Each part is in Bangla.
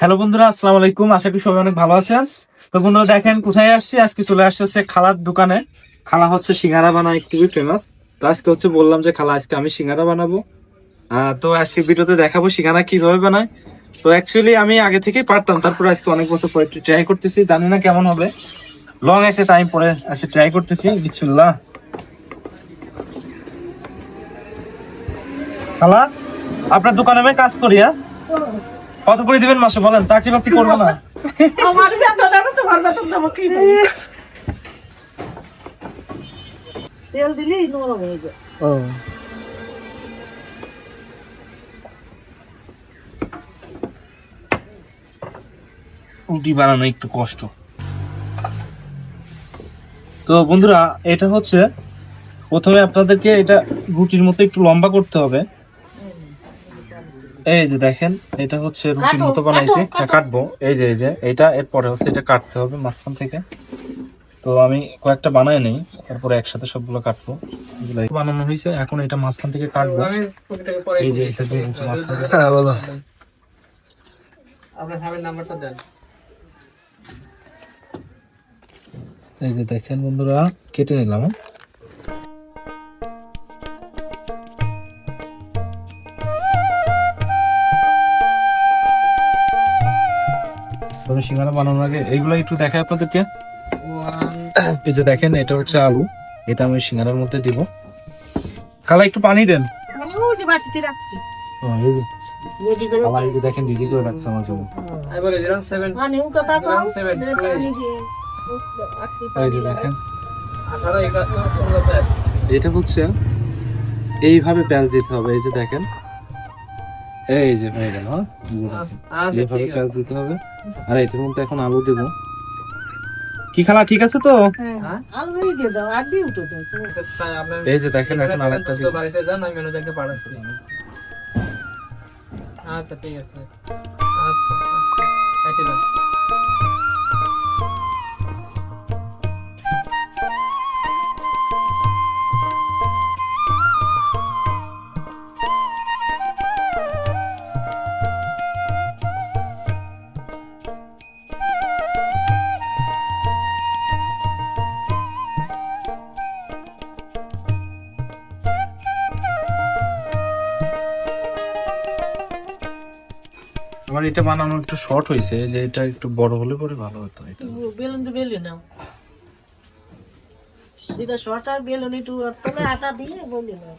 হ্যালো বন্ধুরা, আসসালামু আলাইকুম। আশা করি সবাই অনেক ভালো আছেন। তো বন্ধুরা দেখেন, কোথায় আসছি? আজকে চলে আসছে হচ্ছে খালার দোকানে। খালা হচ্ছে সিঙ্গারা বানায় খুবই ফেমাস তো আজকে হচ্ছে বললাম যে, খালা, আজকে আমি সিঙ্গারা বানাবো। তো আজকে ভিডিওতে দেখাবো সিঙ্গারা কীভাবে বানায়। তো অ্যাকচুয়ালি আমি আগে থেকেই পারতাম, তারপর আজকে অনেক বছর পরে ট্রাই করতেছি। জানি না কেমন হবে। লং একটা টাইম পরে আজকে ট্রাই করতেছি। বিসমিল্লাহ। খালা, আপনার দোকানে আমি কাজ করি হ্যাঁ? কত করে দিবেন মাসে বলেন? চাকরি বাকরি করব না। আমার বেতনটা তোমার বেতন দেবো কি দিলেই নরম হয়ে যায়। রুটি বানানো একটু কষ্ট। তো বন্ধুরা এটা হচ্ছে প্রথমে আপনাদেরকে এটা রুটির মতো একটু লম্বা করতে হবে। এই যে দেখেন এটা হচ্ছে রুটির মতো বানাইছি কাটবো। এই যে এই যে এটা এরপরে হচ্ছে এটা কাটতে হবে মাঝখান থেকে। তো আমি কয়েকটা বানাই নেই তারপরে একসাথে সবগুলো কাটবো। বানানো হয়েছে এখন এটা মাঝখান থেকে কাটবো। এই যে মাঝখান থেকে। হ্যাঁ বলো। এই যে দেখেন বন্ধুরা কেটে নিলাম। হ্যাঁ। তবে সিঙ্গারা বানানোর আগে এইগুলো একটু দেখায় আপনাদেরকে। এই যে দেখেন এটা হচ্ছে আলু। এটা আমি সিঙ্গারার মধ্যে দিব। খালা একটু পানি দেন। আমি ওই যে। বাটিতে রাখছি ও, এই যে, রেডি করে খালা এই যে দেখেন। দিদি করে রাখছে আমার জন্য মানে এটা হচ্ছে এইভাবে পেঁয়াজ দিতে হবে। এই যে দেখেন। এই যে হয়ে গেল হ্যাঁ? এইভাবে পেঁয়াজ দিতে হবে। আর এটার মধ্যে এখন আলু দেবো। কি খালা ঠিক আছে তো? হ্যাঁ আলু দিয়ে যাও আর দিয়ে উঠো দাও এই যে দেখেন এখন আরেকটা দিব বাড়িতে যান আমি ওনাদেরকে পাঠাচ্ছি। আচ্ছা ঠিক আছে। আচ্ছা আচ্ছা। আমার এটা বানানো একটু শর্ট হয়েছে যে এটা একটু বড় হলে পরে ভালো হতো এটা। বেলুন তো বেলে নাও। সিধা শর্টা বেলুন একটু তলে আটা দিয়ে বলি যাব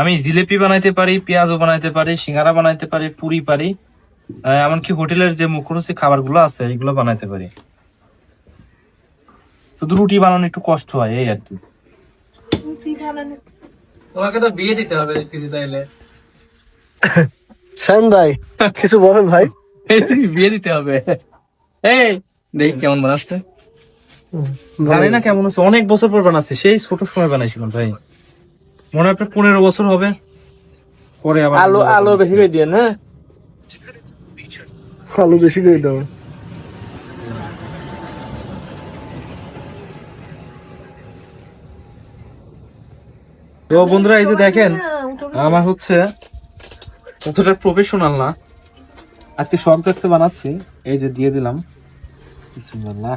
আমি জিলেপি বানাইতে পারি, পেঁয়াজও বানাইতে পারি, সিঙ্গারা বানাইতে পারি, পুরি পারি এমনকি হোটেলের যে মুখরোচি খাবারগুলো আছে, এগুলো বানাইতে পারি। শুধু রুটি বানানো একটু কষ্ট হয় এই আর কি। রুটি তোমাকে তো বিয়ে দিতে হবে দিদি তাইলে। শাইন ভাই কিছু বলেন ভাই। বিয়ে দিতে হবে। এই দেখি কেমন বানাচ্ছে। জানি না কেমন হচ্ছে অনেক বছর পর বানাচ্ছি সেই ছোট সময় বানাইছিলাম ভাই। মনে হয় পনেরো বছর হবে। পরে আবার আলু আলু বেশি করে দিয়ে না আলু বেশি করে দাও। তো বন্ধুরা এই যে দেখেন আমার হচ্ছে অতটা প্রফেশনাল না। আজকে সব জায়গায় বানাচ্ছি এই যে দিয়ে দিলাম। বিসমিল্লাহ।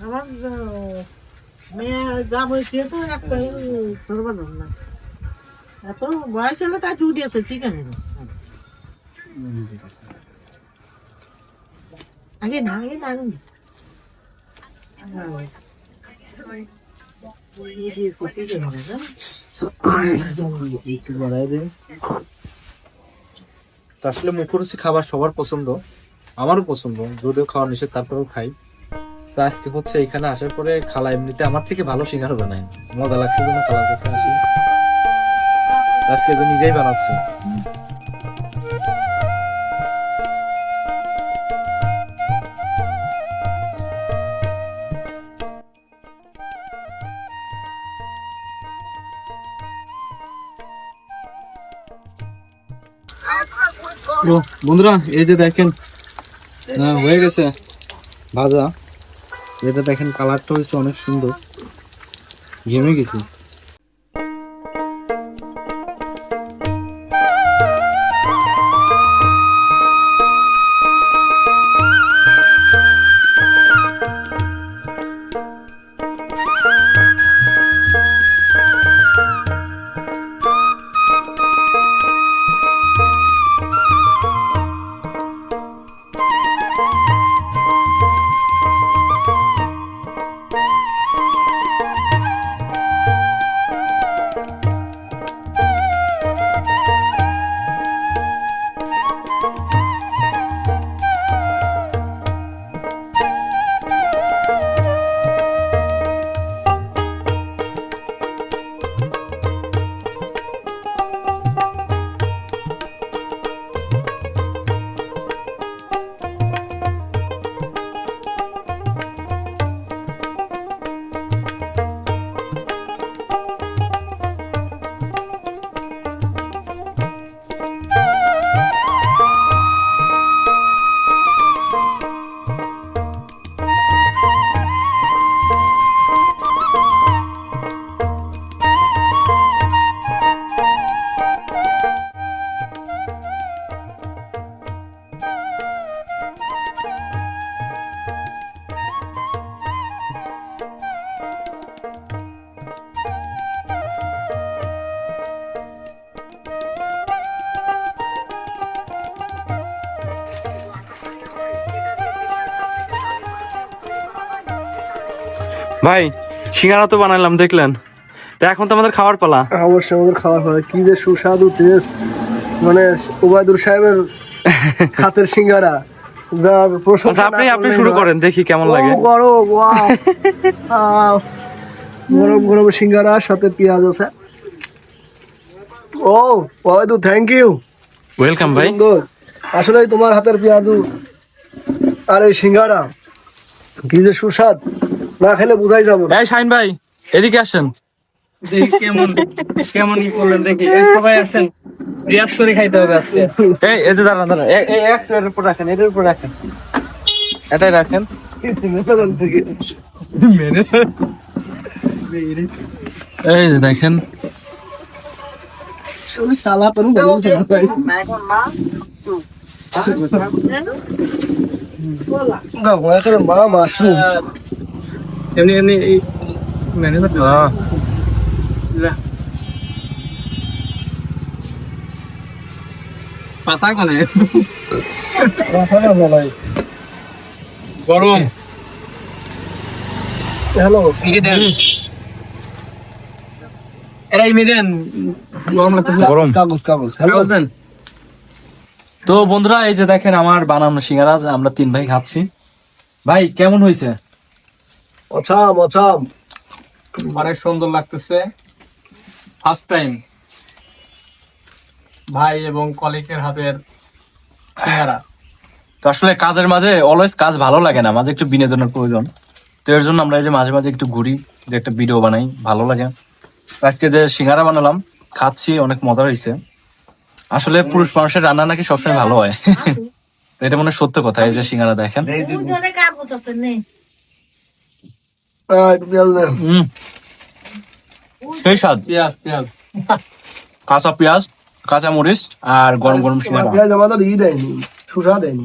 আমার আহ, মেয়ে গ্রাম হয়েছে তো একটা চুটি আছে চিকেন আগে না আগে না আগে একটু বাড়াই দিন আসলে মুখরুচি খাবার সবার পছন্দ, আমারও পছন্দ, যদিও খাওয়া নিষেধ, তারপরেও খাই। তো আজকে হচ্ছে এখানে আসার পরে খালা এমনিতে আমার থেকে ভালো সিঙ্গার বানায়। মজা লাগছে যেন খালার কাছে আসি। আজকে নিজেই বানাচ্ছে। বন্ধুরা, এই যে দেখেন হ্যাঁ হয়ে গেছে ভাজা। এটা দেখেন কালারটা হয়েছে অনেক সুন্দর। ঘেমে গেছি। ভাই সিঙ্গারা তো বানাইলাম দেখলেন? তো এখন তো আমাদের খাওয়ার পালা। অবশ্যই আমাদের খাওয়া হয় কি যে সুস্বাদু টেস্ট মানে ওবায়দুর সাহেবের হাতের সিঙ্গারা। আচ্ছা আপনি আপনি শুরু করেন দেখি কেমন লাগে। গরম গরম গরম সিঙ্গারা সাথে পেঁয়াজ আছে। ও ওবায়দু থ্যাংক ইউ ওয়েলকাম ভাই। আসলে তোমার হাতের পেঁয়াজু আর এই সিঙ্গারা। কি যে সুস্বাদ। না খেলে বুঝাই যাব না। এই শাইন ভাই এদিকে আসেন। কেমন কেমন ই করলেন দেখি। সবাই আসেন। রিয়াজ করে খাইতে হবে আজকে। এই এই যে দাঁড়ান দাঁড়ান। এই- এই এক চেয়ারের উপর রাখেন এটার উপর রাখেন। এটাই রাখেন। এই যে দেখেন। শুধু সালা তো বলুন তো ভাই না করে মা মাশরুম এমনি এমনি এই হ্যাঁ। পাতা কোনে? গরম। হ্যালো। গরম কাগজ কাগজ। হ্যালো। দেন। তো বন্ধুরা এই যে দেখেন আমার বানানো সিঙ্গারা আমরা তিন ভাই খাচ্ছি। ভাই কেমন হয়েছে? অছাম অছাম অনেক সুন্দর লাগতেছে। ফার্স্ট টাইম ভাই এবং কলিকের হাতের সিঙ্গারা। তো আসলে কাজের মাঝে অলওয়েজ কাজ ভালো লাগে না মাঝে একটু বিনোদনের প্রয়োজন। তো এর জন্য আমরা এই যে মাঝে মাঝে একটু ঘুরি যে একটা ভিডিও বানাই ভালো লাগে। আজকে যে সিঙ্গারা বানালাম খাচ্ছি অনেক মজা হয়েছে আসলে পুরুষ মানুষের রান্না নাকি সবসময় ভালো হয়। এটা মনে হয় সত্য কথা এই যে সিঙ্গারা দেখেন অনেক কাগজ আছে নেই হম সেই স্বাদ। পেঁয়াজ পেঁয়াজ। কাঁচা পেঁয়াজ কাঁচা মরিচ আর গরম গরম সিঙ্গারা। পেঁয়াজ আমাদের ই দেয়নি সুসা দেয়নি।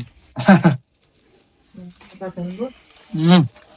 হম